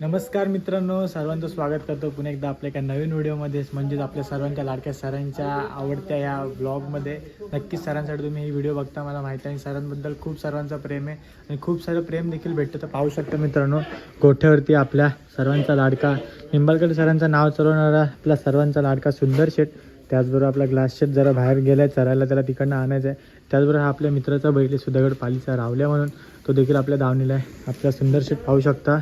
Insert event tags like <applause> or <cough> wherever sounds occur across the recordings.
नमस्कार मित्रांनो सर्वांचं स्वागत करतो पुन्हा एकदा आपल्या एका नवीन व्हिडिओमध्ये. म्हणजेच आपल्या सर्वांच्या लाडक्या सरांच्या आवडत्या या ब्लॉगमध्ये. नक्कीच सरांसाठी तुम्ही ही व्हिडिओ बघता मला माहिती आहे. आणि सरांबद्दल खूप सर्वांचं प्रेम आहे. आणि खूप सारं प्रेम देखील भेटतं तर पाहू शकता मित्रांनो गोठ्यावरती आपल्या सर्वांचा लाडका निंबाळकर सरांचं नाव चरवणारा आपला सर्वांचा लाडका सुंदर शेठ. त्याचबरोबर आपला ग्लास शेट जरा बाहेर गेला आहे चरायला त्याला तिकडनं आणायचं आहे त्याचबरोबर हा आपल्या मित्राचा बैठले सुधागड पालीचा रावल्या म्हणून. तो देखील आपल्या धावणीला आहे. आपला सुंदर शेठ पाहू शकता.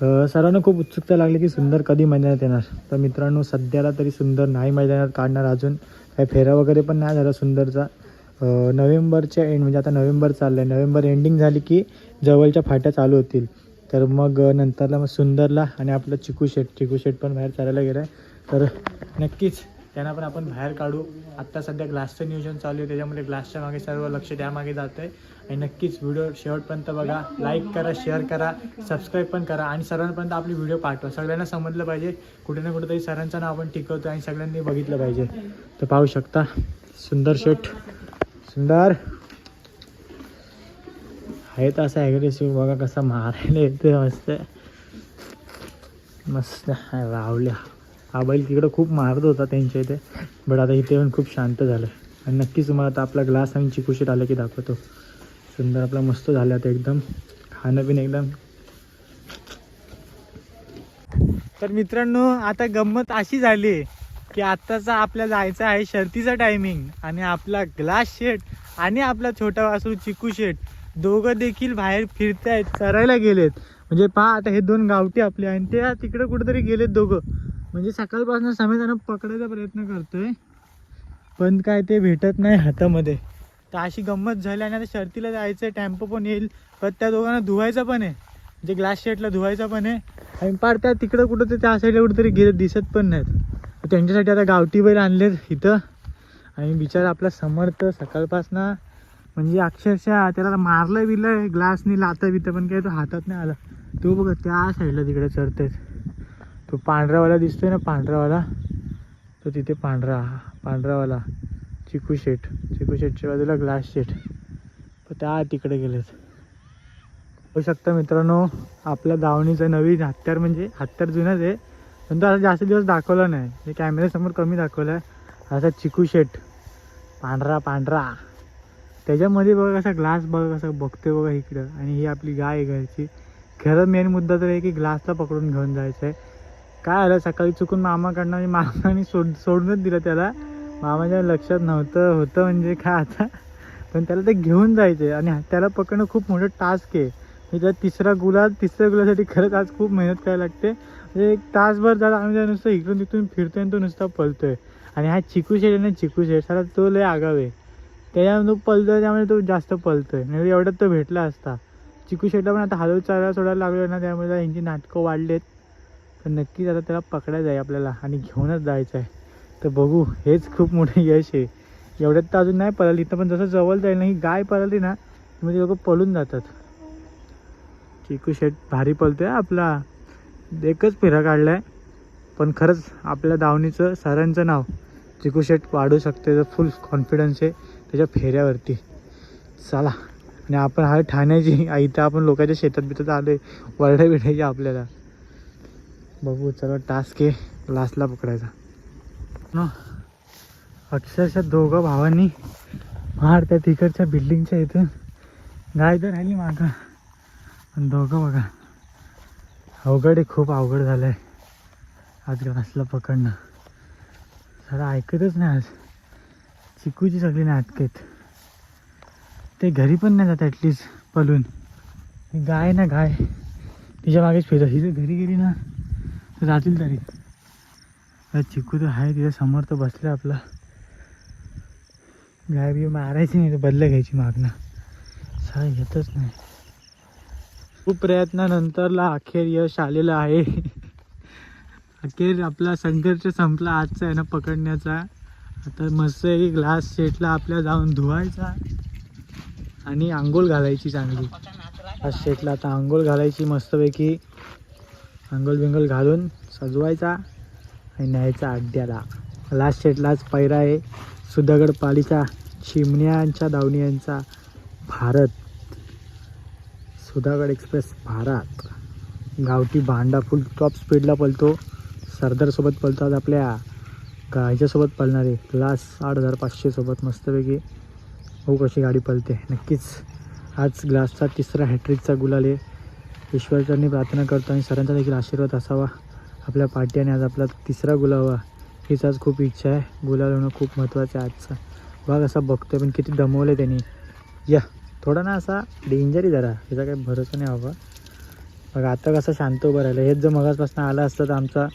सर्वांना खूप उत्सुकता लागली की सुंदर कधी मैदानात येणार. तर मित्रांनो सध्याला तरी सुंदर नाही मैदानात काढणार. अजून काही फेरा वगैरे पण नाही झाला सुंदरचा. नोव्हेंबरच्या एंड म्हणजे आता नोव्हेंबर चाललं आहे नोव्हेंबर एंडिंग झाली की जवळच्या फाट्या चालू होतील. तर मग नंतरला मग सुंदरला आणि आपलं चिकू शेट. चिकू शेट पण बाहेर चालायला गेलं आहे तर नक्कीच त्यांना पण आपण बाहेर काढू. आत्ता सध्या ग्लासचं नियोजन चालू आहे. त्याच्यामुळे ग्लासच्या मागे सर्व लक्ष त्यामागे जातं आहे आणि नक्कीच व्हिडिओ शेवटपर्यंत बघा. लाईक करा शेअर करा सबस्क्राईब पण करा आणि सर्वांपर्यंत आपली व्हिडिओ पाठवा. सगळ्यांना समजलं पाहिजे कुठे ना कुठेतरी सरांचं नाव आपण टिकवतो आणि सगळ्यांनी बघितलं पाहिजे. तर पाहू शकता सुंदर शेट सुंदर. आहे तर असं ॲग्रेसिव्ह बघा कसा मारायला येते मस्त. मस्त. रावल्या हा बैल तिकडं खूप मारत होता त्यांच्या इथे बट आता इथे येऊन खूप शांत झालं. आणि नक्कीच तुम्हाला आता आपला ग्लास आणि चिकूशीट आलं की दाखवतो. सुंदर आपला मस्त झाला आता एकदम. खाणं पिणं एकदम. तर मित्रांनो आता गंमत अशी झाली की आत्ताचा आपल्या जायचं आहे शर्तीचा टायमिंग आणि आपला ग्लास शेट आणि आपला छोटा वासरू चिकू शेट दोघं देखील बाहेर फिरतायत चरायला गेलेत. म्हणजे पहा आता हे दोन गावठी आपले आणि ते तिकडे कुठेतरी गेलेत दोघं. म्हणजे सकाळपासून समेदानं पकडायचा प्रयत्न करतोय पण काय ते भेटत नाही हातामध्ये. तर अशी गंमत झाली आणि आता शर्तीला जायचं आहे टॅम्पो पण येईल. पण त्या दोघांना धुवायचं पण आहे. म्हणजे ग्लास शेटला धुवायचा पण आहे. आणि पार त्या तिकडं कुठं ते त्या साईडला कुठेतरी गेले दिसत पण नाहीत. त्यांच्यासाठी आता गावठी बैल आणलेत इथं. आणि बिचारा आपला समर्थ सकाळपासनं म्हणजे अक्षरशः त्याला मारलं बिलं ग्लासनी लातं बितं पण काय तो हातात नाही आला. तो बघा त्या साईडला तिकडे चढतेच तो पांढरावाला दिसतोय ना पांढरावाला. तो तिथे पांढरा पांढरावाला. चिकू शेट चिकू शेटच्या बाजूला ग्लास शेट तर त्या तिकडे गेलेत. होऊ शकतं मित्रांनो आपल्या धावणीचं नवीन हत्यार म्हणजे हत्यार जुनंच आहे. पण तो असं जास्त दिवस दाखवला नाही. हे कॅमेऱ्यासमोर कमी दाखवलं आहे असा चिकू शेट पांढरा पांढरा. त्याच्यामध्ये बघा कसा ग्लास बघा कसं बघते बघा इकडं. आणि ही आपली गाय आहे घरची. खरं मेन मुद्दा तर आहे की ग्लासला पकडून घेऊन जायचं आहे काय आलं सकाळी चुकून मामाकडनं आणि मामाने सोड सोडूनच दिलं त्याला. मामाच्या लक्षात नव्हतं होतं म्हणजे काय आता? पण त्याला ते घेऊन जायचे आणि त्याला पकडणं खूप मोठं टास्क आहे. म्हणजे त्या तिसरा गुलाब तिसऱ्या गुलासाठी खरंच आज खूप मेहनत करायला लागते. म्हणजे एक तासभर झाला आम्ही त्या नुसतं इकडून तिकडून फिरतोय आणि तो नुसता पळतोय. आणि हा चिकू शेड आहे ना चिकू शेड साला तो लय आगाव आहे. त्याच्यामुळे तो पळतोय त्यामुळे तो जास्त पळतोय. नाही एवढ्यात तो भेटला असता. चिकू शेडला पण आता हळू चालायला सोडायला लागलो ना त्यामुळे यांची नाटकं वाढलेत. तर नक्कीच आता त्याला पकडायचं आहे आपल्याला आणि घेऊनच जायचं आहे तर बघू हेच खूप मोठे यश आहे. एवढ्यात तर अजून नाही पळाली इथं पण जसं जवळ जाईल ना ही गाय पळाली ना म्हणजे लोक पळून जातात. चिकू शेट भारी पळतोय आपला. एकच फेरा काढलाय पण खरंच आपल्या दावणीचं सरांचं नाव चिकू शेट वाढू शकते तर फुल कॉन्फिडन्स आहे त्याच्या फेऱ्यावरती. चला आणि आपण हा ठाण्याची इथं आपण लोकांच्या शेतात बितात आहे वरड्या बिडायची आपल्याला. बघू चला टास्क आहे लास्टला पकडायचा. न अक्षरशः दोघं भावांनी मार त्या तिकडच्या बिल्डिंगच्या इथून गाय तर राहिली मागं. पण दोघं बघा. अवघड आहे खूप अवघड झालं आहे आज ग्लासला पकडणं. सारा ऐकतच नाही आज. चिकूची सगळी नाही आहेत ते घरी पण नाही जात ॲटलिस्ट पलून. गाय ना गाय. तिच्या मागेच फिरत हिचं घरी गेली ना जातील तरी. चिकू तर आहे तिच्या समोर तर बसलं आपला. गाय बी मारायची नाही तर बदला घ्यायची मागणं. सहा येतच नाही. खूप प्रयत्नानंतरला अखेर यश आलेलं आहे. अखेर आपला संघर्ष संपला आजचा आहे ना पकडण्याचा. आता मस्त एक ग्लास सेटला आपल्या जाऊन धुवायचा. आणि आंघोळ घालायची चांगली. ग्लास सेटला आता आंघोळ घालायची मस्तपैकी. आंघोळ बिंगोळ घालून सजवायचा. न्यायचा अड्ड्याला लास्ट शेटलाच पैरा आहे. सुधागड पालीचा चिमण्यांच्या दावणीयांचा भारत. सुधागड एक्सप्रेस भारत. गावठी भांडा फुल टॉप स्पीडला पळतो सरदारसोबत पळतो आपल्या. गायच्यासोबत ह्याच्यासोबत पळणार आहे क्लास आठ हजार पाचशेसोबत मस्तपैकी. हो कशी गाडी पळते नक्कीच. आज ग्लासचा तिसरा हॅट्रिकचा गुलाल आहे. ईश्वरचरणी प्रार्थना करतो आणि सरांचा देखील आशीर्वाद असावा. आपल्या पाट्याने आणि आज आपला तिसरा गुलावा हीच आज खूप इच्छा आहे. गुलाल होणं खूप महत्त्वाचं आहे आजचा. भाग असा बघतोय पण किती दमवलं त्यांनी. या थोडा ना असा डेंजरी जरा. ह्याचा काही भरोसा नाही हवा मग आता कसं शांत उभं राहिलं. हेच जर मगासपासून आला असतं तर आमचा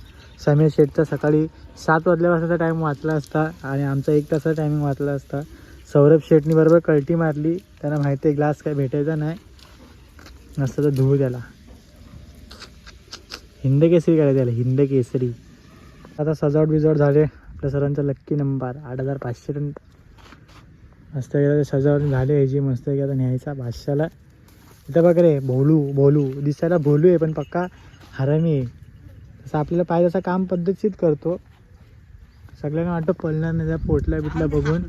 समीर शेठचा सकाळी सात वाजल्यापासूनचा टाईम वाचला असता आणि आमचा एक तासाचा टायमिंग वाचला असता. सौरभ शेठनी बरोबर कल्टी मारली. त्यांना माहिती आहे ग्लास काय भेटायचा नाही. नसतं तर धुवू त्याला. हिंद केसरी करायचं त्याला हिंद केसरी. आता सजावट बिजावट झाले आपल्या सरांचा लक्की नंबर आठ हजार पाचशे टन मस्त गेला सजावट झाले ह्याची मस्त आता न्यायचा पाचशेला इथं बघ रे भोलू भोलू. दिसायला भोलू आहे पण पक्का हरामी आहे. तसं आपल्याला पाहिजे असं काम पद्धतशीर करतो. सगळ्यांना वाटतं पळणार नाही त्या पोटल्या बिटल्या बघून.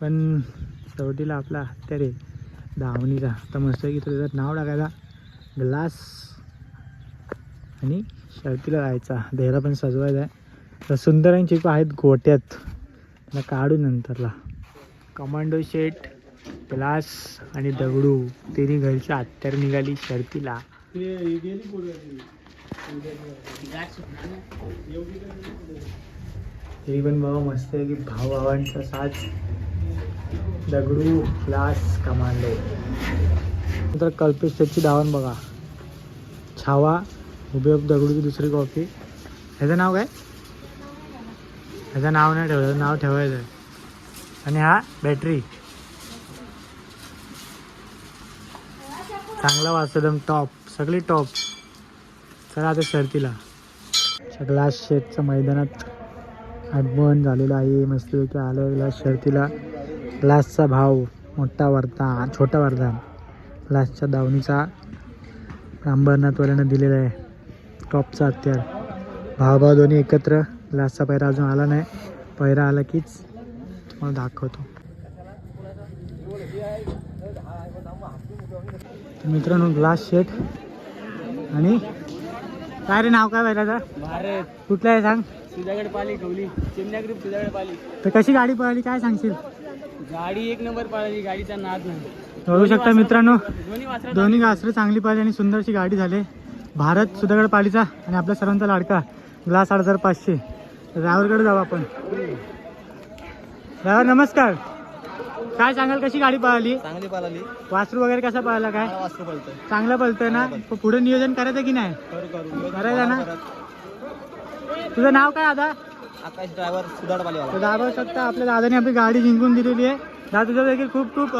पण शेवटीला आपला हत्यार आहे धावणीचा तर मस्त की त्याचं नाव टाकायचा ग्लास. आणि शर्तीला जायचा. देहरा पण सजवायचा आहे. तर सुंदर आणि चिकू आहेत गोट्यात. त्याला काढू नंतरला. कमांडो शेट प्लास आणि दगडू. तिन्ही घरच्या आत्यार निघाली शर्तीला तरी पण बाबा मस्त आहे की भाऊ भावांचा साथ दगडू प्लास कमांडो. नंतर कल्पेश शेटची धावण बघा. छावा उभे दगडूची दुसरी कॉफी ह्याचं नाव काय? ह्याचं नाव नाही ठेवलं नाव ठेवायचं आहे. आणि हा बॅटरी चांगला वाचतो एकदम टॉप सगळी टॉप चला आता शर्तीला. ग्लास शेटच्या मैदानात आगमन झालेलं आहे. मस्तपैकी आलं ग्लास शर्तीला. ग्लासचा भाव मोठा वरता छोटा वरदा ग्लासच्या दावणीचा अंबरनाथवाल्यानं दिलेला आहे. टॉपचा हत्यार. भाव भाव दोन्ही एकत्र. ग्लासचा पैरा अजून आला नाही. पैरा आला कीच. तुम्हाला दाखवतो. तर मित्रांनो ग्लास शेट आणि काय रे नाव काय पाहिलं भारत. कुठलं आहे सांग? तुझ्याकडे पाली ठेवली. चिमण्या ग्रुप तुझ्याकडे पाली. तर कशी गाडी पळाली? काय सांगशील? गाडी एक नंबर पाळली. गाडीचा नाद नाही. बघू शकता मित्रांनो. दोन्ही वासरा दोन्ही वासरं चांगली पाहिली आणि सुंदरशी गाडी झाली. भारत सुधागड पालीचा आणि आपल्या सर्वांचा लाडका. ग्लास आठ हजार पाचशे. ड्रायव्हरकडे जाऊ आपण. ड्रायव्हर नमस्कार. काय सांगाल कशी गाडी पळाली? चांगली पाळली. वासरू वगैरे कसा पळाला काय? वासरू पळतोय. चांगलं पळतोय ना? पुढे नियोजन करायचं की नाही? करू करू. करायचं ना? तुझं नाव काय आता आकाश ड्रायव्हर सुधाड शकता आपल्या दादाने आपली गाडी जिंकून दिलेली आहे. दादा तुझं देखील खूप खूप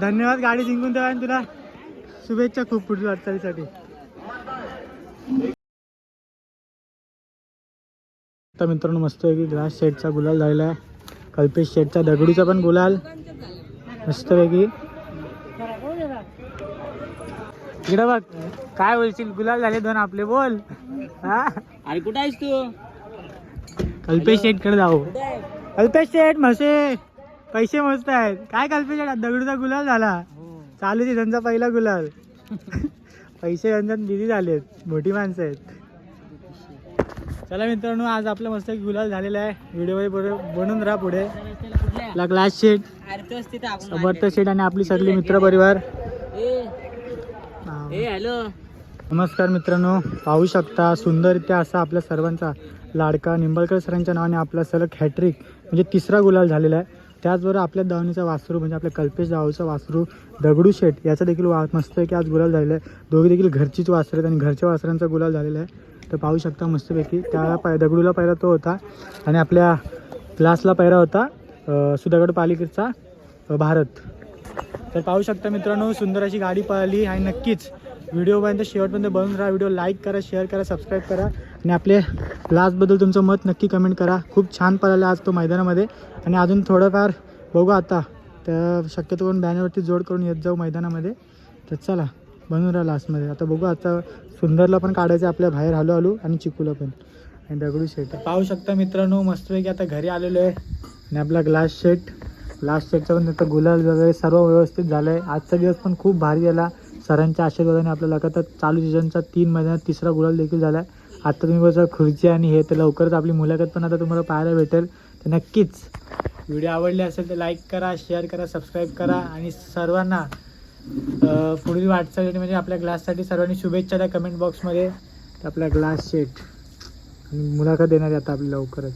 धन्यवाद. गाडी जिंकून द्यावा आणि तुला शुभेच्छा खूप पुढील वाटचालीसाठी. आता मित्रांनो मस्त आहे. की ग्लास शेटचा गुलाल झालेला आहे. कल्पेश शेटचा दगडूचा पण गुलाल. मस्तपैकी इकडे बघ काय बोलशील? गुलाल झाले दोन आपले बोल. हा? आणि कुठं आहेस तू? कल्पेश शेटकडे जाऊ. कल्पेश शेठ म्हसे पैसे मोजत आहेत. काय कल्पेश शेठ दगडूचा गुलाल झाला. चालू आहे त्यांचा पहिला गुलाल. <laughs> पैसे त्यांच्यात बिझी झालेत. मोठी माणसं आहेत. चला मित्रांनो आज आपलं मस्त गुलाल झालेला आहे. व्हिडिओ बरोबर बनून राहा पुढे. आपला ग्लास शेट. समर्थ शेट आणि आपली सगळी मित्र परिवार हॅलो नमस्कार मित्रांनो पाहू शकता सुंदररित्या असा आपल्या सर्वांचा लाडका निंबळकर सरांच्या नावाने आपला सलग हॅट्रिक म्हणजे तिसरा गुलाल झालेला आहे. त्याचबरोबर आपल्या दावणीचा वासरू म्हणजे आपल्या कल्पेश जाऊचा वासरू दगडू शेट याचा देखील वा मस्त आहे की आज गुलाल झालेला आहे. दोघे देखील घरचीच वासरं आहेत आणि घरच्या वासरांचा गुलाल झालेला आहे. तर पाहू शकता मस्तपैकी. त्याला पाय दगडूला पहिला तो होता आणि आपल्या क्लासला पहिला होता सुधागड पालिकेचा भारत. तर पाहू शकता मित्रांनो सुंदर अशी गाडी पळाली आणि नक्कीच व्हिडिओपर्यंत शेवटपर्यंत बनून राहा. व्हिडिओ लाईक करा शेअर करा सबस्क्राईब करा आणि आपले क्लासबद्दल तुमचं मत नक्की कमेंट करा. खूप छान पळाला आज तो मैदानामध्ये. आणि अजून थोडंफार बघू आता. तर शक्यतो करून बॅनरवरती जोड करून येत जाऊ मैदानामध्ये. तर चला. बनून राहा लास्टमध्ये. आता बघू आता सुंदरला पण काढायचं आपल्या बाहेर हळूहळू आणि चिकूला पण. आणि दगडू शेट पाहू शकता मित्रांनो मस्तपैकी आता घरी आलेलो आहे. आणि आपला ग्लास शेट ग्लास शेटचा पण त्याचा गुलाल वगैरे सर्व व्यवस्थित झालं आहे आजचा दिवस पण खूप भारी गेला सरांच्या आशीर्वादाने आपल्याला आता चालू सीझनचा तीन महिन्यात तिसरा गुलाल देखील झाला आहे आत्ता तुम्ही बघा खुर्ची आणि हे तर लवकरच आपली मुलाखत पण आता तुम्हाला पाहायला भेटेल. तर नक्कीच. व्हिडिओ आवडले असेल तर लाईक करा शेअर करा सबस्क्राईब करा. आणि सर्वांना पुढील वाटचालीसाठी म्हणजे आपल्या ग्लाससाठी सर्वांनी शुभेच्छा द्या कमेंट बॉक्समध्ये. आपला ग्लास शेट मुलाखत देणार आहे आता आपली लवकरच.